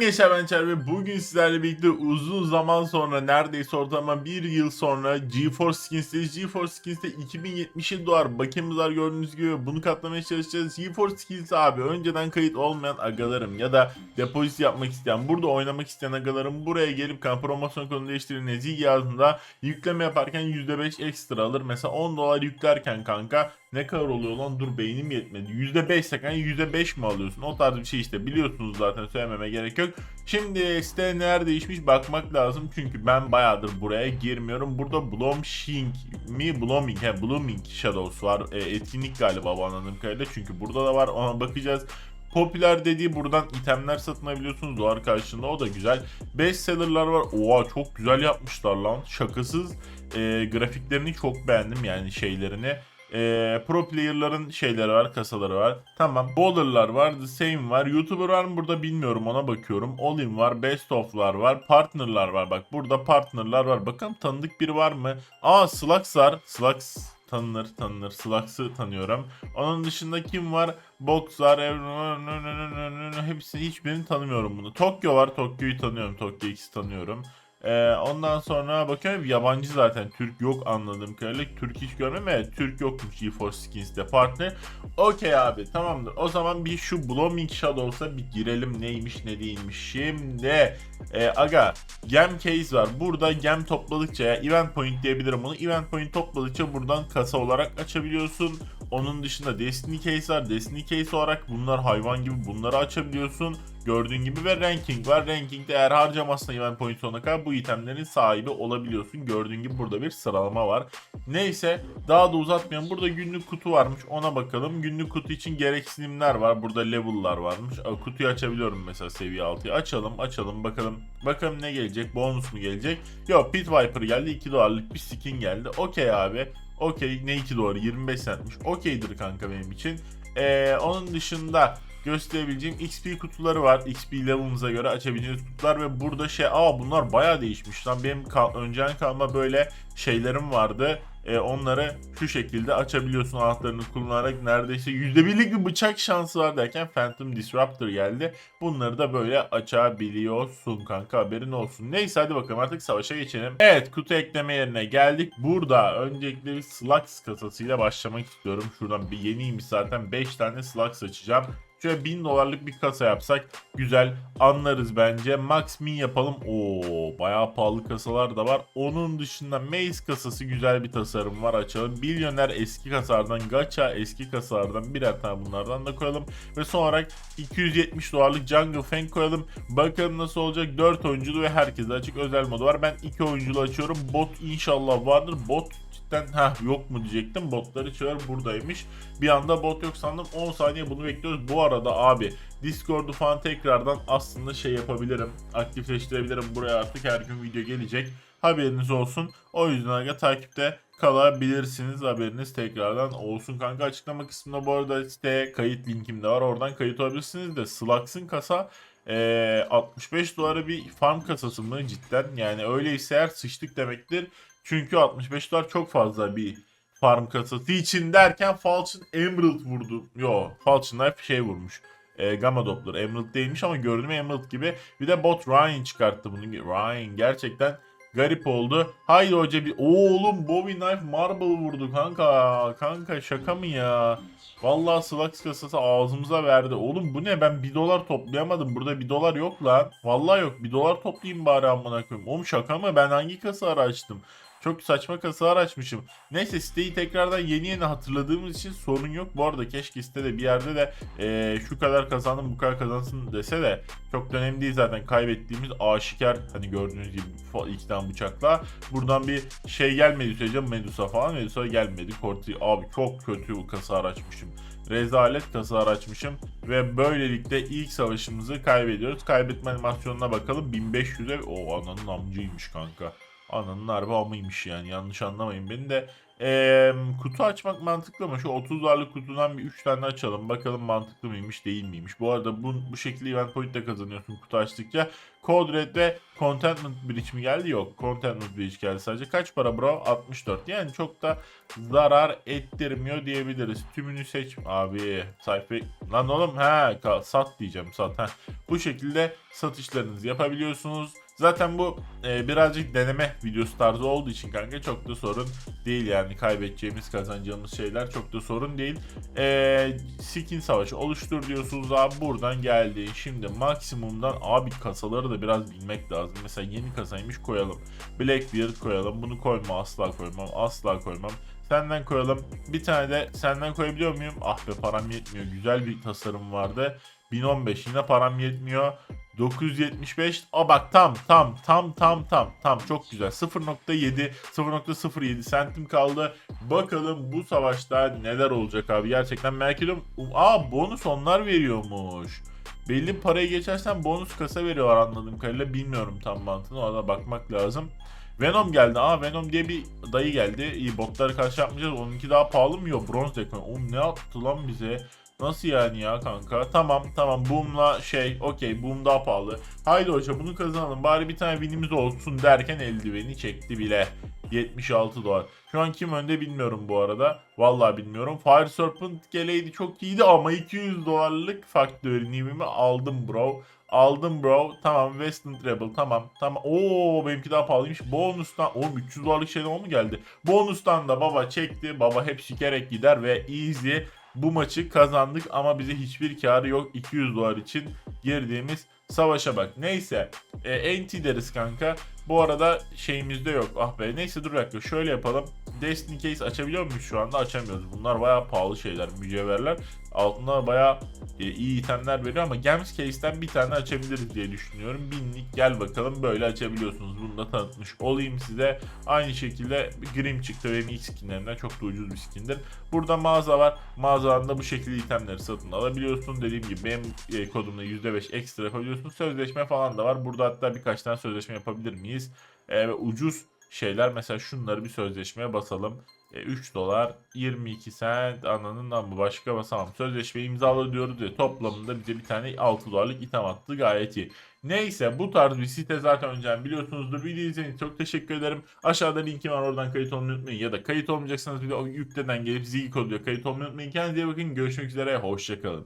Ben Çer ve bugün sizlerle birlikte uzun zaman sonra neredeyse ortalama bir yıl sonra GeForce Skins'teyiz. GeForce Skins'te 2077 dolar bakiyemiz var gördüğünüz gibi bunu katlamaya çalışacağız. GeForce Skins abi önceden kayıt olmayan agalarım ya da depozit yapmak isteyen burada oynamak isteyen agalarım buraya gelip kan promosyon konu değiştirin yazında yükleme yaparken %5 ekstra alır. Mesela 10 dolar yüklerken kanka ne kadar oluyor lan dur beynim yetmedi. %5 ise yani %5 mi alıyorsun? O tarz bir şey işte biliyorsunuz zaten söylememe gerek yok. Şimdi site neler değişmiş bakmak lazım. Çünkü ben bayağıdır buraya girmiyorum. Burada Blomshing mi? Blooming. He Blooming Shadows var. E, etkinlik galiba bu anladığım kadarıyla. Çünkü burada da var. Ona bakacağız. Popüler dediği buradan itemler satın alabiliyorsunuz dolar karşılığında o da güzel. Bestseller'lar var. Oha çok güzel yapmışlar lan. Şakasız. E, grafiklerini çok beğendim yani şeylerini. Ee, pro player'ların şeyleri var, kasaları var. Tamam. Bowler'lar var, The Same var. YouTuber var mı burada bilmiyorum ona bakıyorum. All-in var, Best of'lar var, Partner'lar var. Bak burada partner'lar var. Bakalım tanıdık biri var mı? Aa Slux var. Slux tanınır tanınır. Slux'ı tanıyorum. Onun dışında kim var? Box var. Ev- Hepsi hiçbirini tanımıyorum bunu. Tokyo var. Tokyo'yu tanıyorum. Tokyo X'i tanıyorum. Ee, ondan sonra bakıyorum yabancı zaten Türk yok anladığım kadarıyla. Türk hiç görmem evet Türk yokmuş GeForce Skins'te partner. Okey abi tamamdır. O zaman bir şu Blooming Shadows'a bir girelim neymiş ne değilmiş. Şimdi e, aga gem case var. Burada gem topladıkça ya event point diyebilirim bunu. Event point topladıkça buradan kasa olarak açabiliyorsun. Onun dışında Destiny case var. Destiny case olarak bunlar hayvan gibi bunları açabiliyorsun. Gördüğün gibi ve ranking var. Rankingde eğer harcamazsan event point sonuna kadar bu itemlerin sahibi olabiliyorsun. Gördüğün gibi burada bir sıralama var. Neyse daha da uzatmayalım. Burada günlük kutu varmış ona bakalım. Günlük kutu için gereksinimler var. Burada level'lar varmış. Kutuyu açabiliyorum mesela seviye 6'yı. Açalım açalım bakalım. Bakalım ne gelecek? Bonus mu gelecek? Yok Pit Viper geldi. 2 dolarlık bir skin geldi. Okey abi. Okey ne 2 doları 25 centmiş. Okeydir kanka benim için. Ee, onun dışında gösterebileceğim XP kutuları var. XP level'ımıza göre açabileceğiniz kutular ve burada şey aa bunlar bayağı değişmiş lan. Benim kal önceden kalma böyle şeylerim vardı. Ee, onları şu şekilde açabiliyorsun anahtarını kullanarak neredeyse %1'lik bir bıçak şansı var derken Phantom Disruptor geldi. Bunları da böyle açabiliyorsun kanka haberin olsun. Neyse hadi bakalım artık savaşa geçelim. Evet kutu ekleme yerine geldik. Burada öncelikle Slux kasasıyla başlamak istiyorum. Şuradan bir yeniymiş zaten 5 tane Slux açacağım. Şöyle 1000 dolarlık bir kasa yapsak güzel anlarız bence. Max Min yapalım. Oo bayağı pahalı kasalar da var. Onun dışında Maze kasası güzel bir tasarım var açalım. Milyoner eski kasalardan, Gacha eski kasalardan birer tane bunlardan da koyalım. Ve son olarak 270 dolarlık Jungle Fang koyalım. Bakalım nasıl olacak. 4 oyunculu ve herkese açık özel modu var. Ben 2 oyunculu açıyorum. Bot inşallah vardır. Bot cidden ha yok mu diyecektim. Botları çağır buradaymış. Bir anda bot yok sandım. 10 saniye bunu bekliyoruz. Bu arada abi Discord'u falan tekrardan aslında şey yapabilirim. Aktifleştirebilirim. Buraya artık her gün video gelecek. Haberiniz olsun. O yüzden aga takipte kalabilirsiniz. Haberiniz tekrardan olsun kanka. Açıklama kısmında bu arada siteye kayıt linkim de var. Oradan kayıt olabilirsiniz de Slux'ın kasa eee, 65 dolara bir farm kasası mı cidden? Yani öyleyse eğer sıçtık demektir. Çünkü 65 dolar çok fazla bir farm kasası için derken Falchion Emerald vurdu. Yo Falchion Knife şey vurmuş. E, Gamma Doppler Emerald değilmiş ama gördüğüm Emerald gibi. Bir de bot Ryan çıkarttı bunu. Ryan gerçekten garip oldu. Haydi hoca bir oğlum Bowie Knife Marble vurdu kanka. Kanka şaka mı ya? Vallahi Slax kasası ağzımıza verdi. Oğlum bu ne ben 1 dolar toplayamadım. Burada 1 dolar yok lan. Vallahi yok. 1 dolar toplayayım bari amına koyayım. Oğlum şaka mı? Ben hangi kasaları açtım? Çok saçma kasalar açmışım. Neyse siteyi tekrardan yeni yeni hatırladığımız için sorun yok. Bu arada keşke sitede bir yerde de eee, şu kadar kazandım bu kadar kazansın dese de çok önemli değil zaten kaybettiğimiz aşikar hani gördüğünüz gibi iki tane bıçakla buradan bir şey gelmedi sürece Medusa falan Medusa gelmedi. Korti abi çok kötü kasalar açmışım. Rezalet kasalar açmışım ve böylelikle ilk savaşımızı kaybediyoruz. Kaybetme animasyonuna bakalım 1500'e o ananın amcıymış kanka. Ananın harbi amıymış yani yanlış anlamayın beni de Ee, kutu açmak mantıklı ama şu 30 dolarlık kutudan bir 3 tane açalım. Bakalım mantıklı mıymış değil miymiş. Bu arada bu, bu şekilde event point de kazanıyorsun kutu açtıkça. Code Red ve Contentment Bridge mi geldi? Yok. Contentment Bridge geldi sadece. Kaç para bro? 64. Yani çok da zarar ettirmiyor diyebiliriz. Tümünü seç. Abi sayfa... Lan oğlum he sat diyeceğim sat. Heh. Bu şekilde satışlarınızı yapabiliyorsunuz. Zaten bu e, birazcık deneme videosu tarzı olduğu için kanka çok da sorun değil yani kaybedeceğimiz kazanacağımız şeyler çok da sorun değil. E, skin savaşı oluştur diyorsunuz abi buradan geldi. Şimdi maksimumdan abi kasaları da biraz bilmek lazım. Mesela yeni kasaymış koyalım. Blackbeard koyalım. Bunu koyma asla koymam. Asla koymam. Senden koyalım. Bir tane de senden koyabiliyor muyum? Ah be param yetmiyor. Güzel bir tasarım vardı. 1015 yine param yetmiyor. 975. A bak tam tam tam tam tam tam çok güzel. 0.7 0.07 sentim kaldı. Bakalım bu savaşta neler olacak abi. Gerçekten merak ediyorum. Aa bonus onlar veriyormuş. Belli parayı geçersen bonus kasa veriyorlar anladığım kadarıyla. Bilmiyorum tam mantığını. Ona bakmak lazım. Venom geldi. Aa Venom diye bir dayı geldi. İyi botları karşı yapmayacağız. Onunki daha pahalı mı? Yok bronz dekman. Oğlum ne attı lan bize? Nasıl yani ya kanka? Tamam tamam Boom'la şey okey Boom daha pahalı. Haydi hoca bunu kazanalım bari bir tane winimiz olsun derken eldiveni çekti bile. 76 dolar. Şu an kim önde bilmiyorum bu arada. Vallahi bilmiyorum. Fire Serpent geleydi çok iyiydi ama 200 dolarlık faktörü nivimi aldım bro. Aldım bro. Tamam Westland Rebel tamam. Tamam. Oo benimki daha pahalıymış. Bonustan oğlum 300 dolarlık şeyden o mu geldi? Bonustan da baba çekti. Baba hep sikerek gider ve easy bu maçı kazandık ama bize hiçbir karı yok 200 dolar için girdiğimiz savaşa bak. Neyse e, NT deriz kanka. Bu arada şeyimizde yok. Ah be neyse dur dakika şöyle yapalım. Destiny Case açabiliyor muyuz şu anda? Açamıyoruz. Bunlar bayağı pahalı şeyler, mücevherler. Altında bayağı e, iyi itemler veriyor ama Gems Case'ten bir tane açabiliriz diye düşünüyorum. Binlik gel bakalım böyle açabiliyorsunuz. Bunu da tanıtmış olayım size. Aynı şekilde Grim çıktı benim ilk skinlerimden. Çok da ucuz bir skindir. Burada mağaza var. Mağazadan da bu şekilde itemleri satın alabiliyorsun. Dediğim gibi benim e, kodumla %5 ekstra koyuyorsun. Sözleşme falan da var. Burada hatta birkaç tane sözleşme yapabilir miyiz? E, ucuz şeyler mesela şunları bir sözleşmeye basalım. E, 3 dolar 22 sent ananın namı başka basamam. Sözleşme imzalı diyoruz ya toplamında bize bir tane 6 dolarlık item attı gayet iyi. Neyse bu tarz bir site zaten önceden biliyorsunuzdur. Video izlediğiniz çok teşekkür ederim. Aşağıda linkim var oradan kayıt olmayı unutmayın. Ya da kayıt olmayacaksanız bir de yükleden gelip zil koduyla kayıt olmayı unutmayın. Kendinize bakın. Görüşmek üzere. Hoşçakalın.